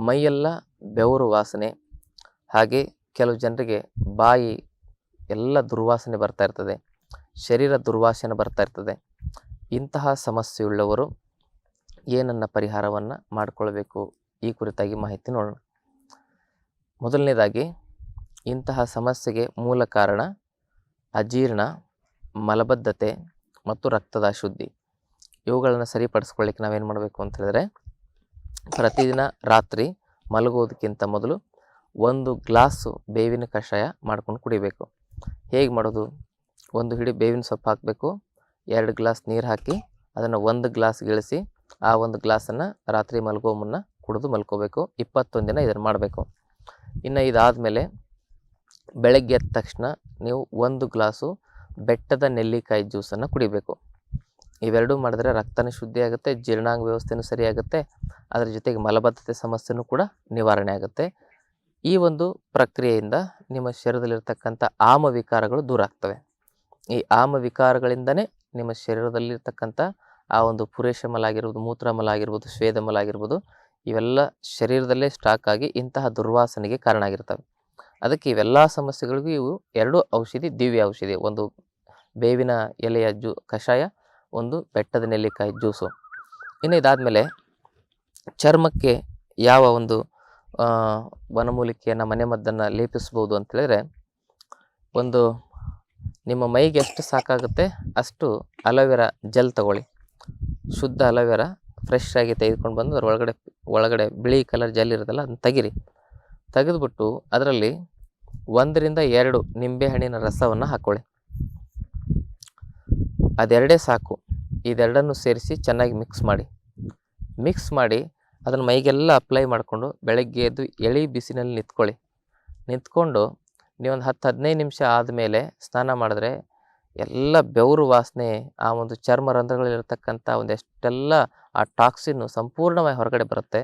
ಮೈಯೆಲ್ಲ ಬೆವರು ವಾಸನೆ. ಹಾಗೆ ಕೆಲವು ಜನರಿಗೆ ಬಾಯಿ ಎಲ್ಲ ದುರ್ವಾಸನೆ ಬರ್ತಾ ಇರ್ತದೆ. ಶರೀರ ದುರ್ವಾಸನೆ ಬರ್ತಾ ಇರ್ತದೆ. ಇಂತಹ ಸಮಸ್ಯೆಯುಳ್ಳವರು ಏನನ್ನ ಪರಿಹಾರವನ್ನು ಮಾಡಿಕೊಳ್ಬೇಕು? ಈ ಕುರಿತಾಗಿ ಮಾಹಿತಿ ನೋಡೋಣ. ಮೊದಲನೇದಾಗಿ, ಇಂತಹ ಸಮಸ್ಯೆಗೆ ಮೂಲ ಕಾರಣ ಅಜೀರ್ಣ, ಮಲಬದ್ಧತೆ ಮತ್ತು ರಕ್ತದ ಅಶುದ್ಧಿ. ಇವುಗಳನ್ನು ಸರಿಪಡಿಸ್ಕೊಳ್ಳಿಕ್ಕೆ ನಾವೇನು ಮಾಡಬೇಕು ಅಂತ ಹೇಳಿದ್ರೆ ಪ್ರತಿದಿನ ರಾತ್ರಿ ಮಲಗೋದಕ್ಕಿಂತ ಮೊದಲು ಒಂದು ಗ್ಲಾಸು ಬೇವಿನ ಕಷಾಯ ಮಾಡ್ಕೊಂಡು ಕುಡಿಬೇಕು. ಹೇಗೆ ಮಾಡೋದು? ಒಂದು ಹಿಡಿ ಬೇವಿನ ಸೊಪ್ಪು ಹಾಕಬೇಕು, ಎರಡು ಗ್ಲಾಸ್ ನೀರು ಹಾಕಿ ಅದನ್ನು ಒಂದು ಗ್ಲಾಸ್ ಗಿಳಿಸಿ ಆ ಒಂದು ಗ್ಲಾಸನ್ನು ರಾತ್ರಿ ಮಲಗೋ ಮುನ್ನ ಕುಡಿದು ಮಲ್ಕೋಬೇಕು. ಇಪ್ಪತ್ತೊಂದು ದಿನ ಇದನ್ನು ಮಾಡಬೇಕು. ಇನ್ನು ಇದಾದಮೇಲೆ ಬೆಳಗ್ಗೆ ಎದ್ದ ತಕ್ಷಣ ನೀವು ಒಂದು ಗ್ಲಾಸು ಬೆಟ್ಟದ ನೆಲ್ಲಿಕಾಯಿ ಜ್ಯೂಸನ್ನು ಕುಡಿಬೇಕು. ಇವೆರಡೂ ಮಾಡಿದ್ರೆ ರಕ್ತನೇ ಶುದ್ಧಿ ಆಗುತ್ತೆ, ಜೀರ್ಣಾಂಗ ವ್ಯವಸ್ಥೆನೂ ಸರಿಯಾಗುತ್ತೆ ಅದರ ಜೊತೆಗೆ ಮಲಬದ್ಧತೆ ಸಮಸ್ಯೆನೂ ಕೂಡ ನಿವಾರಣೆ ಆಗುತ್ತೆ. ಈ ಒಂದು ಪ್ರಕ್ರಿಯೆಯಿಂದ ನಿಮ್ಮ ಶರೀರದಲ್ಲಿರ್ತಕ್ಕಂಥ ಆಮ ವಿಕಾರಗಳು ದೂರ ಆಗ್ತವೆ. ಈ ಆಮ ವಿಕಾರಗಳಿಂದನೇ ನಿಮ್ಮ ಶರೀರದಲ್ಲಿರ್ತಕ್ಕಂಥ ಆ ಒಂದು ಪುರೇಶಮಲ ಆಗಿರ್ಬೋದು ಮೂತ್ರಮಲ ಆಗಿರ್ಬೋದು ಸ್ವೇದಮಲ ಆಗಿರ್ಬೋದು, ಇವೆಲ್ಲ ಶರೀರದಲ್ಲೇ ಸ್ಟಾಕ್ ಆಗಿ ಇಂತಹ ದುರ್ವಾಸನೆಗೆ ಕಾರಣ ಆಗಿರ್ತವೆ. ಅದಕ್ಕೆ ಇವೆಲ್ಲ ಸಮಸ್ಯೆಗಳಿಗೂ ಇವು ಎರಡು ಔಷಧಿ, ದಿವ್ಯ ಔಷಧಿ. ಒಂದು ಬೇವಿನ ಎಲೆಯ ಜು, ಕಷಾಯ ಒಂದು ಬೆಟ್ಟದ ನೆಲ್ಲಿಕಾಯಿ ಜ್ಯೂಸು. ಇನ್ನು ಇದಾದಮೇಲೆ ಚರ್ಮಕ್ಕೆ ಯಾವ ಒಂದು ವನಮೂಲಿಕೆಯನ್ನು ಮನೆಮದ್ದನ್ನು ಲೇಪಿಸ್ಬೋದು ಅಂತೇಳಿದರೆ ಒಂದು ನಿಮ್ಮ ಮೈಗೆ ಎಷ್ಟು ಸಾಕಾಗುತ್ತೆ ಅಷ್ಟು ಅಲೋವೆರಾ ಜೆಲ್ ತಗೊಳ್ಳಿ. ಶುದ್ಧ ಅಲೋವೆರಾ ಫ್ರೆಶ್ ಆಗಿ ತೆಗೆದುಕೊಂಡು ಬಂದು ಅದರ ಒಳಗಡೆ ಒಳಗಡೆ ಬಿಳಿ ಕಲರ್ ಜೆಲ್ ಇರುತ್ತಲ್ಲ ಅದನ್ನ ತೆಗಿರಿ. ತೆಗೆದುಬಿಟ್ಟು ಅದರಲ್ಲಿ ಒಂದರಿಂದ ಎರಡು ನಿಂಬೆಹಣ್ಣಿನ ರಸವನ್ನು ಹಾಕ್ಕೊಳ್ಳಿ. ಅದೆರಡೇ ಸಾಕು. ಇದೆರಡನ್ನು ಸೇರಿಸಿ ಚೆನ್ನಾಗಿ ಮಿಕ್ಸ್ ಮಾಡಿ. ಮಿಕ್ಸ್ ಮಾಡಿ ಅದನ್ನು ಮೈಗೆಲ್ಲ ಅಪ್ಲೈ ಮಾಡಿಕೊಂಡು ಬೆಳಗ್ಗೆ ಎದ್ದು ಎಳಿ ಬಿಸಿನಲ್ಲಿ ನಿಂತ್ಕೊಳ್ಳಿ. ನಿಂತ್ಕೊಂಡು ನೀವೊಂದು ಹತ್ತು ಹದಿನೈದು ನಿಮಿಷ ಆದಮೇಲೆ ಸ್ನಾನ ಮಾಡಿದ್ರೆ ಎಲ್ಲ ಬೆವರು ವಾಸನೆ, ಆ ಒಂದು ಚರ್ಮ ರಂಧ್ರಗಳಲ್ಲಿರ್ತಕ್ಕಂಥ ಒಂದೆಷ್ಟೆಲ್ಲ ಆ ಟಾಕ್ಸಿನ್ನು ಸಂಪೂರ್ಣವಾಗಿ ಹೊರಗಡೆ ಬರುತ್ತೆ.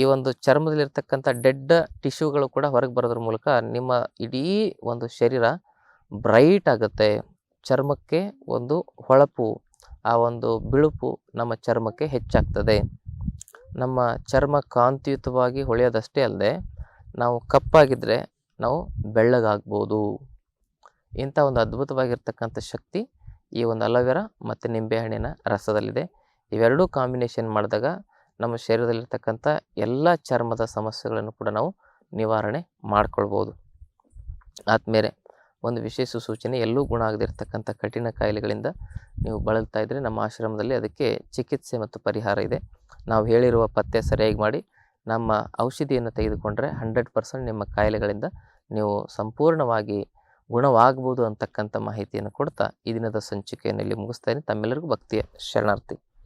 ಈ ಒಂದು ಚರ್ಮದಲ್ಲಿರ್ತಕ್ಕಂಥ ಡೆಡ್ ಟಿಶ್ಯೂಗಳು ಕೂಡ ಹೊರಗೆ ಬರೋದ್ರ ಮೂಲಕ ನಿಮ್ಮ ಇಡೀ ಒಂದು ಶರೀರ ಬ್ರೈಟ್ ಆಗುತ್ತೆ. ಚರ್ಮಕ್ಕೆ ಒಂದು ಹೊಳಪು, ಆ ಒಂದು ಬಿಳುಪು ನಮ್ಮ ಚರ್ಮಕ್ಕೆ ಹೆಚ್ಚಾಗ್ತದೆ. ನಮ್ಮ ಚರ್ಮ ಕಾಂತಿಯುತವಾಗಿ ಹೊಳೆಯೋದಷ್ಟೇ ಅಲ್ಲದೆ, ನಾವು ಕಪ್ಪಾಗಿದ್ದರೆ ನಾವು ಬೆಳ್ಳಗಾಗ್ಬೋದು. ಇಂಥ ಒಂದು ಅದ್ಭುತವಾಗಿರ್ತಕ್ಕಂಥ ಶಕ್ತಿ ಈ ಒಂದು ಅಲೋವೆರಾ ಮತ್ತು ನಿಂಬೆಹಣ್ಣಿನ ರಸದಲ್ಲಿದೆ. ಇವೆರಡೂ ಕಾಂಬಿನೇಷನ್ ಮಾಡಿದಾಗ ನಮ್ಮ ಶರೀರದಲ್ಲಿರ್ತಕ್ಕಂಥ ಎಲ್ಲ ಚರ್ಮದ ಸಮಸ್ಯೆಗಳನ್ನು ಕೂಡ ನಾವು ನಿವಾರಣೆ ಮಾಡ್ಕೊಳ್ಬೋದು. ಆದಮೇಲೆ ಒಂದು ವಿಶೇಷ ಸೂಚನೆ, ಎಲ್ಲೂ ಗುಣ ಆಗದಿರ್ತಕ್ಕಂಥ ಕಠಿಣ ಕಾಯಿಲೆಗಳಿಂದ ನೀವು ಬಳಲ್ತಾ ಇದ್ದರೆ ನಮ್ಮ ಆಶ್ರಮದಲ್ಲಿ ಅದಕ್ಕೆ ಚಿಕಿತ್ಸೆ ಮತ್ತು ಪರಿಹಾರ ಇದೆ. ನಾವು ಹೇಳಿರುವ ಪಥ್ಯ ಸರಿಯಾಗಿ ಮಾಡಿ, ನಮ್ಮ ಔಷಧಿಯನ್ನು ತೆಗೆದುಕೊಂಡ್ರೆ ಹಂಡ್ರೆಡ್ ಪರ್ಸೆಂಟ್ ನಿಮ್ಮ ಕಾಯಿಲೆಗಳಿಂದ ನೀವು ಸಂಪೂರ್ಣವಾಗಿ ಗುಣವಾಗ್ಬೋದು ಅಂತಕ್ಕಂಥ ಮಾಹಿತಿಯನ್ನು ಕೊಡ್ತಾ ಈ ದಿನದ ಸಂಚಿಕೆಯನ್ನು ಇಲ್ಲಿ ಮುಗಿಸ್ತಾ ಇದ್ದೀನಿ ತಮ್ಮೆಲ್ಲರಿಗೂ ಭಕ್ತಿಯ ಶರಣಾರ್ಥಿ.